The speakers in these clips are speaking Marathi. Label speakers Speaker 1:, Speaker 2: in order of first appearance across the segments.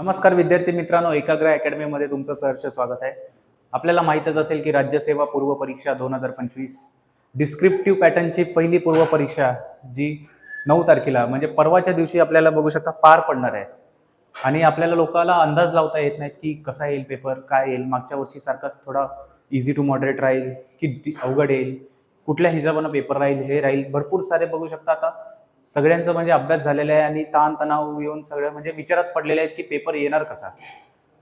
Speaker 1: नमस्कार विद्यार्थी मित्रांनो एकाग्र अकॅडमीमध्ये तुमचं सहर्ष स्वागत आहे. आपल्याला माहीतच असेल की राज्यसेवा पूर्व परीक्षा दोन हजार पंचवीस डिस्क्रिप्टिव्ह पॅटर्नची पहिली पूर्व परीक्षा जी नऊ तारखेला म्हणजे परवाच्या दिवशी आपल्याला बघू शकता पार पडणार आहेत आणि आपल्याला लोकांना अंदाज लावता येत नाहीत की कसा येईल पेपर काय येईल. मागच्या वर्षीसारखाच थोडा इझी टू मॉडरेट राहील की अवघड येईल कुठल्या हिशोबानं पेपर राहील हे राहील. भरपूर सारे बघू शकता आता सगळ्यांचं म्हणजे अभ्यास झालेला आहे आणि ताणतणाव येऊन सगळं म्हणजे विचारात पडलेले आहेत की पेपर येणार कसा?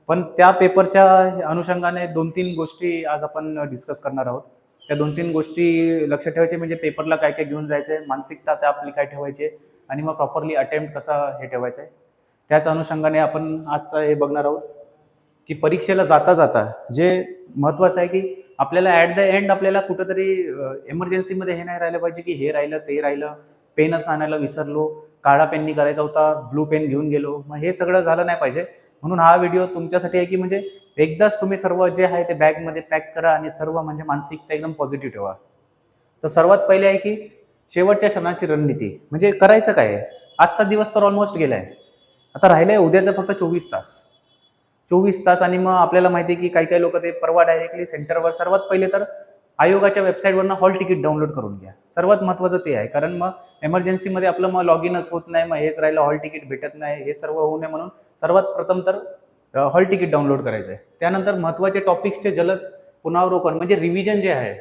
Speaker 1: पण त्या पेपरच्या अनुषंगाने दोन तीन गोष्टी आज आपण डिस्कस करणार आहोत. त्या दोन तीन गोष्टी लक्षात ठेवायचे म्हणजे पेपरला काय काय घेऊन जायचं आहे मानसिकता त्या आपली काय ठेवायची आणि मग प्रॉपरली अटेम्प्ट कसा हे ठेवायचं आहे त्याच अनुषंगाने आपण आजचं हे बघणार आहोत की परीक्षेला जाता जाता जे महत्त्वाचं आहे की आपल्याला ॲट द एंड आपल्याला कुठंतरी एमर्जन्सीमध्ये हे नाही राहिलं पाहिजे की हे राहिलं ते राहिलं. पेनच आणायला विसरलो काळा पेननी करायचा होता ब्लू पेन घेऊन गेलो. मग हे सगळं झालं नाही पाहिजे. म्हणून हा व्हिडिओ तुमच्यासाठी आहे की म्हणजे एकदाच तुम्ही सर्व जे आहे ते बॅगमध्ये पॅक करा आणि सर्व म्हणजे मानसिकता एकदम पॉझिटिव्ह ठेवा. तर सर्वात पहिले आहे की शेवटच्या क्षणाची रणनीती. म्हणजे करायचं काय आहे? आजचा दिवस तर ऑलमोस्ट गेला आहे आता राहिलं आहे उद्याचं फक्त चोवीस तास. चोवीस तास आणि मग आपल्याला माहिती आहे की काही काही लोक ते परवा डायरेक्टली सेंटरवर सर्वात पहिले तर आयोगाच्या वेबसाईटवरनं हॉल तिकीट डाउनलोड करून घ्या. सर्वात महत्त्वाचं ते आहे कारण मग एमर्जन्सीमध्ये आपलं मग लॉग इनच होत नाही मग हेच राहिलं हॉल तिकीट भेटत नाही हे सर्व होऊ नये म्हणून सर्वात प्रथम तर हॉल तिकीट डाउनलोड करायचं आहे त्यानंतर महत्त्वाचे टॉपिक्सचे जलद पुनरावलोकन म्हणजे रिव्हिजन जे आहे.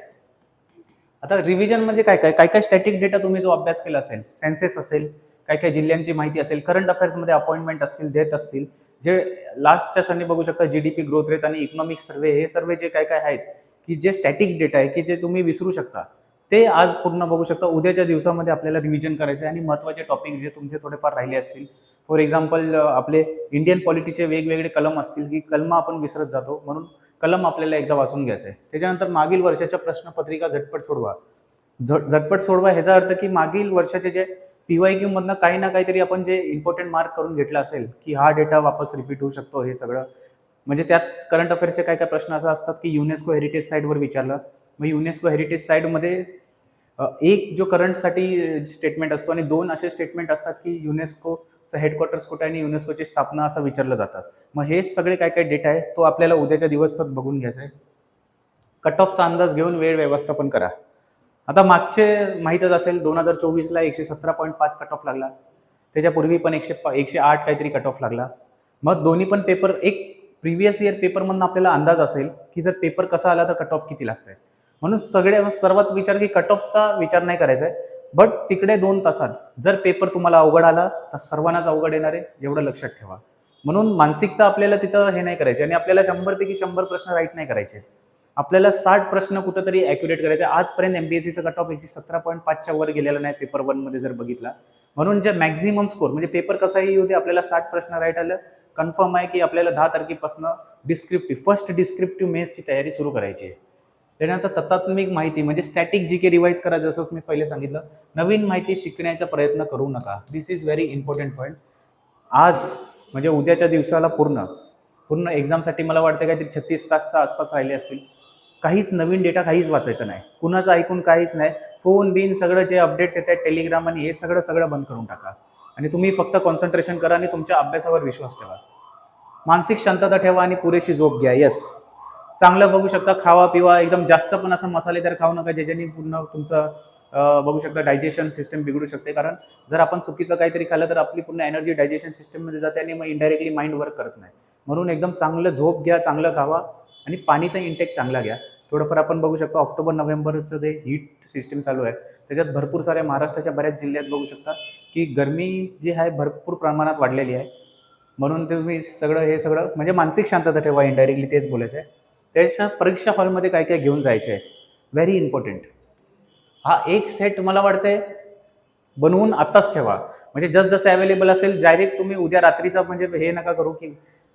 Speaker 1: आता रिव्हिजन म्हणजे काय? काय काय काय स्टॅटिक डेटा तुम्ही जो अभ्यास केला असेल सेन्सेस असेल काय काय जिल्ह्यांची माहिती असेल करंट अफेअर्समध्ये अपॉइंटमेंट असतील देत असतील जे लास्टच्या क्षणी बघू शकता G D P growth rate आणि इकॉनॉमिक सर्वे हे सर्वे जे काय काय आहेत की जे स्टॅटिक डेटा आहे की जे तुम्ही विसरू शकता ते आज पूर्ण बघू शकता. उद्याच्या दिवसामध्ये आपल्याला रिव्हिजन करायचं आहे आणि महत्त्वाचे टॉपिक जे तुमचे थोडेफार राहिले असतील. फॉर एक्झाम्पल आपले इंडियन पॉलिटीचे वेगवेगळे कलम असतील की कलम आपण विसरत जातो म्हणून कलम आपल्याला एकदा वाचून घ्यायचं आहे. त्याच्यानंतर मागील वर्षाच्या प्रश्नपत्रिका झटपट सोडवा. झट झटपट सोडवा ह्याचा अर्थ की मागील वर्षाचे जे पी वाय क्यू मधनं काही ना काहीतरी आपण जे इम्पॉर्टंट मार्क करून घेतला असेल की हा डेटा वापस रिपीट होऊ शकतो हे सगळं. म्हणजे त्यात करंट अफेअर्सचे काय काय प्रश्न असं असतात की युनेस्को हेरिटेज साईटवर विचारलं. मग युनेस्को हेरिटेज साईडमध्ये एक जो करंटसाठी स्टेटमेंट असतो आणि दोन असे स्टेटमेंट असतात की युनेस्कोचं हेडक्वार्टर्स कुठे आहे आणि युनेस्कोची स्थापना असं विचारलं जातं. मग हे सगळे काय काय डेटा आहे तो आपल्याला उद्याच्या दिवसात बघून घ्यायचा आहे. कट ऑफचा अंदाज घेऊन वेळ व्यवस्थापन करा. आता मागचे माहीतच असेल दोन हजार चोवीसला एकशे सतरा पॉईंट पाच कट ऑफ लागला. त्याच्यापूर्वी पण एकशे पा एकशे आठ काहीतरी कट ऑफ लागला. मग दोन्ही पण पेपर एक प्रिव्हियस इयर पेपरमधून आपल्याला अंदाज असेल की जर पेपर कसा आला तर कट ऑफ किती लागत आहे म्हणून सगळे सर्वात विचार की कट ऑफचा विचार नाही करायचा आहे. बट तिकडे दोन तासात जर पेपर तुम्हाला अवघड आला तर सर्वांनाच अवघड येणार आहे एवढं लक्षात ठेवा. म्हणून मानसिकता आपल्याला तिथं हे नाही करायची आणि आपल्याला शंभरपैकी शंभर प्रश्न राईट नाही करायचे आहेत आपल्याला साठ प्रश्न कुठंतरी ॲक्युरेट करायचे. आजपर्यंत एम बी एस सीचा कट ऑफ एकशे सतरा पॉईंट पाचच्या वर गेलेला नाही पेपर वनमध्ये जर बघितला. म्हणून जे मॅक्झिमम स्कोर म्हणजे पेपर कसाही येऊ दे आपल्याला साठ प्रश्न राईट आलं कन्फर्म आहे की आपल्याला दहा तारखेपासून डिस्क्रिप्टिव्ह फर्स्ट डिस्क्रिप्टिव्ह मेन्सची तयारी सुरू करायची आहे. त्याच्यानंतर तत्त्वात्मिक माहिती म्हणजे स्टॅटिक जी के रिवाईज करा जसंच मी पहिले सांगितलं. नवीन माहिती शिकण्याचा प्रयत्न करू नका. This is very important point आज म्हणजे उद्याच्या दिवसाला पूर्ण पूर्ण एक्झामसाठी मला वाटतं काहीतरी छत्तीस तासच्या आसपास राहिले असतील. काहीच नवीन डेटा काहीच वाचायचा नाही. कुणाचं ऐकून काहीच नाही. फोन बिन सगळं जे अपडेट्स येत आहेत टेलिग्राम आणि हे सगळं सगळं बंद करून टाका. आणि तुम्ही फक्त कॉन्सन्ट्रेशन करा आणि तुमच्या अभ्यासावर विश्वास ठेवा. मानसिक शांतता ठेवा आणि पुरेशी झोप घ्या. येस चांगलं बघू शकता खावा पिवा एकदम जास्त पण असं मसालेदार खाऊ नका ज्याच्याने पूर्ण तुमचं बघू शकता डायजेशन सिस्टम बिघडू शकते. कारण जर आपण चुकीचं काहीतरी खाल्लं तर आपली पूर्ण एनर्जी डायजेशन सिस्टममध्ये जाते आणि मग इनडायरेक्टली माइंड वर्क करत नाही. म्हणून एकदम चांगलं झोप घ्या चांगलं खावा आणि पाणीचा इंटेक चांगला घ्या. थोडंफार आपण बघू शकतो ऑक्टोबर नोव्हेंबरचं जे हीट सिस्टीम चालू आहे त्याच्यात भरपूर साऱ्या महाराष्ट्राच्या बऱ्याच जिल्ह्यात बघू शकता की गरमी जी आहे भरपूर प्रमाणात वाढलेली आहे. म्हणून तुम्ही सगळं हे सगळं म्हणजे मानसिक शांतता ठेवा इनडायरेक्टली तेच बोलायचं आहे. त्याच्या परीक्षा हॉलमध्ये काय काय घेऊन जायचे आहेत? व्हेरी इम्पॉर्टंट हा एक सेट मला वाटतंय बनवून आत्ताच ठेवा. म्हणजे जस जसं अवेलेबल असेल डायरेक्ट तुम्ही उद्या रात्रीचा म्हणजे हे नका करू की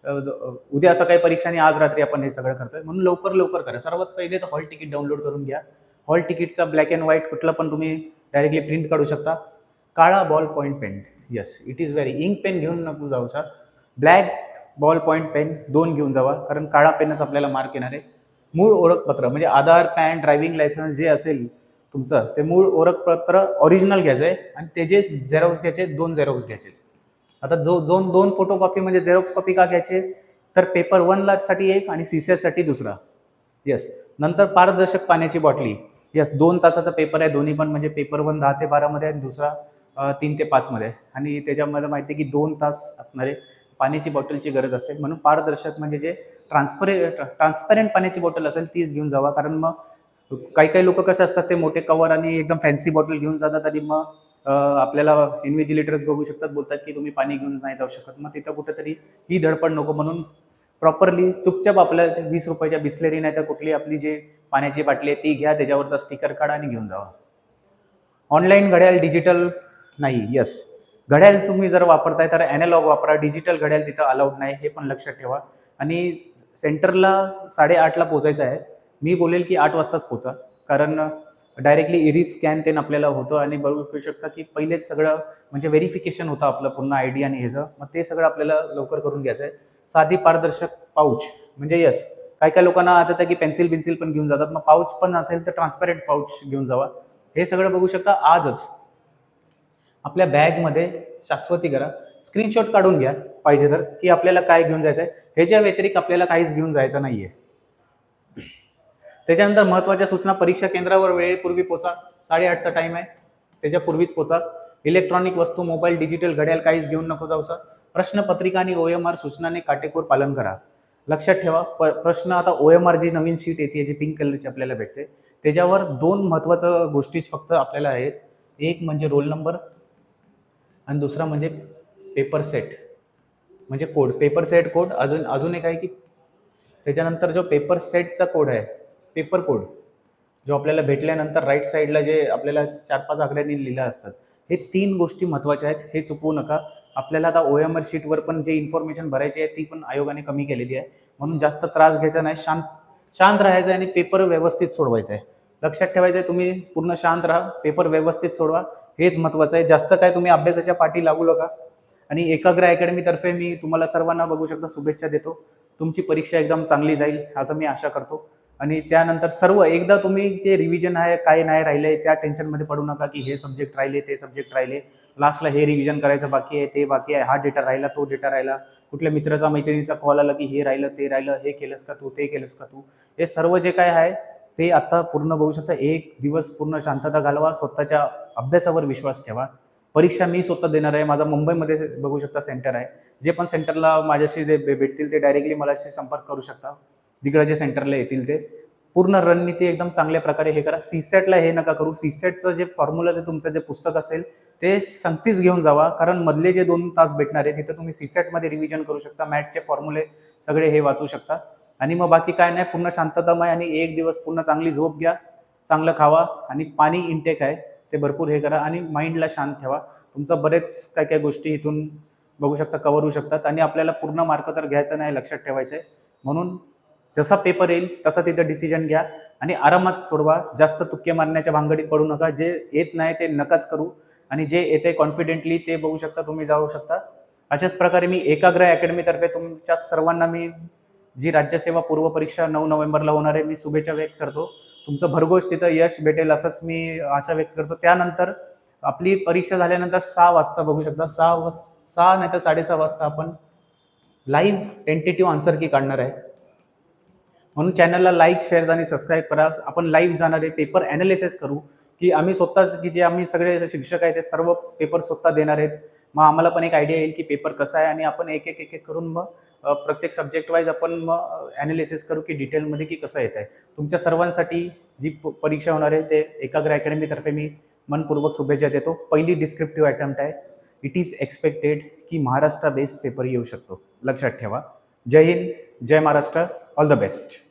Speaker 1: उद्या असं उद्या सकाळी परीक्षा आणि आज रात्री आपण हे सगळं करतोय. म्हणून लवकर लवकर करा. सर्वात पहिले तर हॉल तिकीट डाउनलोड करून घ्या. हॉल तिकीटचा ब्लॅक अँड व्हाईट कुठलं पण तुम्ही डायरेक्टली प्रिंट काढू शकता. काळा ball point pen yes it is very ink pen घेऊन नको जाऊ sir. Black ball point pen दोन घेऊन जावा कारण काळा पेनच आपल्याला मार्क येणार आहे. मूळ ओळखपत्र म्हणजे आधार पॅन ड्रायव्हिंग लायसन्स जे असेल तुमचं. ते मूळ ओळखपत्र ओरिजिनल घ्यायचं आहे आणि त्याचे झेरॉक्स घ्यायचे दोन झेरॉक्स घ्यायचे. आता जो दोन दोन फोटो कॉपी म्हणजे झेरॉक्स कॉपी का घ्यायचे? तर पेपर वनसाठी एक आणि सी सी साठी दुसरा. येस नंतर पारदर्शक पाण्याची बॉटली येस दोन तासाचा पेपर आहे. दोन्ही पण म्हणजे पेपर वन दहा ते बारामध्ये आहे दुसरा तीन ते पाचमध्ये आहे. आणि त्याच्यामध्ये माहिती आहे की दोन तास असणारे पाण्याची बॉटलची गरज असते. म्हणून पारदर्शक म्हणजे जे ट्रान्सपरे ट्रान्सपरंट पाण्याची बॉटल असेल तीच घेऊन जावा. कारण मग काही काही लोक कसे असतात ते मोठे कवर आणि एकदम फॅन्सी बॉटल घेऊन जातात आणि मग आपल्याला इन्व्हिजिलेटर्स बघू शकतात बोलतात की तुम्ही पाणी घेऊन नाही जाऊ शकत. मग तिथं कुठेतरी ही धडपड नको म्हणून प्रॉपरली चुपचाप आपल्या वीस रुपयाच्या बिस्लेरी नाही तर कुठली आपली जे पाण्याची बाटली आहे ती घ्या त्याच्यावरचा स्टिकर काढा आणि घेऊन जावा. ऑनलाईन घड्याळ डिजिटल नाही यस घड्याळ तुम्ही जर वापरताय तर ॲनालॉग वापरा डिजिटल घड्याळ तिथं अलाउड नाही हे पण लक्षात ठेवा. आणि सेंटरला साडेआठला पोचायचं आहे. मी बोलेल की आठ वाजताच पोचा. कारण डायरेक्टली इरी स्कॅन ते आपल्याला होतं आणि बघू शकता की पहिलेच सगळं म्हणजे व्हेरिफिकेशन होतं आपलं पूर्ण आय डी आणि ह्याचं मग ते सगळं आपल्याला लवकर करून घ्यायचं आहे साधी पारदर्शक पाऊच म्हणजे यस काय काय लोकांना आता की पेन्सिल पेन्सिल पण घेऊन जातात. मग पाऊच पण असेल तर ट्रान्सपरंट पाऊच घेऊन जावा. हे सगळं बघू शकता आजच. आपल्या बॅगमध्ये शाश्वती करा. स्क्रीनशॉट काढून घ्या पाहिजे तर की आपल्याला काय घेऊन जायचं आहे ह्याच्या व्यतिरिक्त आपल्याला काहीच घेऊन जायचं नाही आहे त्याच्यानंतर महत्त्वाच्या सूचना परीक्षा केंद्रावर वेळेपूर्वी पोचा. साडेआठचा टाईम आहे. त्याच्यापूर्वीच पोचा. इलेक्ट्रॉनिक वस्तू मोबाईल डिजिटल घड्याळ काहीच घेऊन नको जाऊ सर प्रश्नपत्रिका आणि ओ एम आर सूचनाने काटेकोर पालन करा. लक्षात ठेवा प प्रश्न आता ओ एम आर जी नवीन शीट येते जी पिंक कलरची आपल्याला भेटते. त्याच्यावर दोन महत्त्वाचं गोष्टीच फक्त आपल्याला आहेत. एक म्हणजे रोल नंबर आणि दुसरा म्हणजे पेपर सेट म्हणजे कोड पेपर सेट कोड अजून अजून एक आहे की त्याच्यानंतर जो पेपर सेटचा कोड आहे पेपर कोड जो आपल्याला भेटल्यानंतर राईट साईडला जे आपल्याला चार पाच आकड्यांनी लिहिलं असतात हे तीन गोष्टी महत्त्वाच्या आहेत हे चुकवू नका. आपल्याला आता ओ एम आर शीटवर पण जे इन्फॉर्मेशन भरायची आहे ती पण आयोगाने कमी केलेली आहे. म्हणून जास्त त्रास घ्यायचा नाही शांत शांत राहायचं आहे आणि पेपर व्यवस्थित सोडवायचा आहे. लक्षात ठेवायचं आहे तुम्ही पूर्ण शांत राहा पेपर व्यवस्थित सोडवा हेच महत्त्वाचं आहे. जास्त काय तुम्ही अभ्यासाच्या पाठी लागू नका. आणि एकाग्र अकॅडमीतर्फे मी तुम्हाला सर्वांना बघू शकता शुभेच्छा देतो. तुमची परीक्षा एकदम चांगली जाईल असं मी आशा करतो. आणि त्यानंतर सर्व एकदा तुम्ही जे रिव्हिजन आहे काय नाही राहिले त्या टेन्शनमध्ये पडू नका की हे सब्जेक्ट राहिले ते सब्जेक्ट राहिले. लास्टला हे रिव्हिजन करायचं बाकी आहे ते बाकी आहे. हा डेटा राहिला तो डेटा राहिला. कुठल्या मित्राचा मैत्रिणीचा कॉल आला की हे राहिलं ते राहिलं हे केलंस का तू ते केलंस का तू? हे सर्व जे काय आहे ते आत्ता पूर्ण बघू शकता. एक दिवस पूर्ण शांतता घालवा स्वतःच्या अभ्यासावर विश्वास ठेवा. परीक्षा मी स्वतः देणार आहे. माझा मुंबईमध्ये बघू शकता सेंटर आहे. जे पण सेंटरला माझ्याशी जे भेटतील ते डायरेक्टली मलाशी संपर्क करू शकता. जिकडे जे सेंटरला येतील ते. पूर्ण रणनीती एकदम चांगल्या प्रकारे हे करा. सीसेटला हे नका करू. सीसेटचं जे फॉर्म्युलाचं तुमचं जे पुस्तक असेल ते संगतीच घेऊन जावा. कारण मधले जे दोन तास भेटणार आहे तिथं तुम्ही सीसेटमध्ये रिव्हिजन करू शकता. मॅटचे फॉर्म्युले सगळे हे वाचू शकता. आणि मग बाकी काय नाही पूर्ण शांततामय आणि एक दिवस पूर्ण चांगली झोप घ्या. चांगलं खावा. आणि पाणी इनटेक आहे ते भरपूर हे करा. आणि माइंडला शांत ठेवा. तुमचं बरेच काय काय गोष्टी इथून बघू शकता कवर होऊ शकतात. आणि आपल्याला पूर्ण मार्क तर घ्यायचं नाही लक्षात ठेवायचं आहे म्हणून जसा पेपर येईल तसा तिथं डिसिजन घ्या. आणि आरामात सोडवा. जास्त तुक्के मारण्याच्या भांगडीत पडू नका. जे येत नाही ते नकाच करू. आणि जे येते कॉन्फिडेंटली ते बघू शकता तुम्ही जाऊ शकता. अशाच प्रकारे मी एकाग्र अकॅडमीतर्फे तुमच्या सर्वांना मी जी राज्यसेवा पूर्व परीक्षा नऊ नोव्हेंबरला होणार आहे मी शुभेच्छा व्यक्त करतो. तुमचं भरघोष तिथं यश भेटेल असंच मी आशा व्यक्त करतो. त्यानंतर आपली परीक्षा झाल्यानंतर सहा वाजता बघू शकता. सहा वाज सहा नाही तर साडेसहा वाजता आपण लाईव्ह टेंटेटिव्ह आन्सर की काढणार आहे. म्हणून चॅनलला लाईक शेअर्स आणि सबस्क्राईब करा. आपण लाईव्ह जाणारे पेपर ॲनालिसिस करू. की आम्ही स्वतःच की जे आम्ही सगळे शिक्षक आहेत ते सर्व पेपर स्वतः देणार आहेत. मग आम्हाला पण एक आयडिया येईल की पेपर कसा आहे आणि आपण एक एक एक एक करून मग प्रत्येक सब्जेक्ट वाईज आपण मग ॲनालिसिस करू की डिटेलमध्ये की कसं येत आहे तुमच्या सर्वांसाठी जी प- परीक्षा होणार आहे ते एकाग्र अकॅडमीतर्फे मी मनपूर्वक शुभेच्छा देतो. पहिली डिस्क्रिप्टिव्ह अटेम्प्ट आहे. इट इज एक्सपेक्टेड की महाराष्ट्र बेस्ड पेपर येऊ शकतो. लक्षात ठेवा. Jai Hind Jai Maharashtra. All the best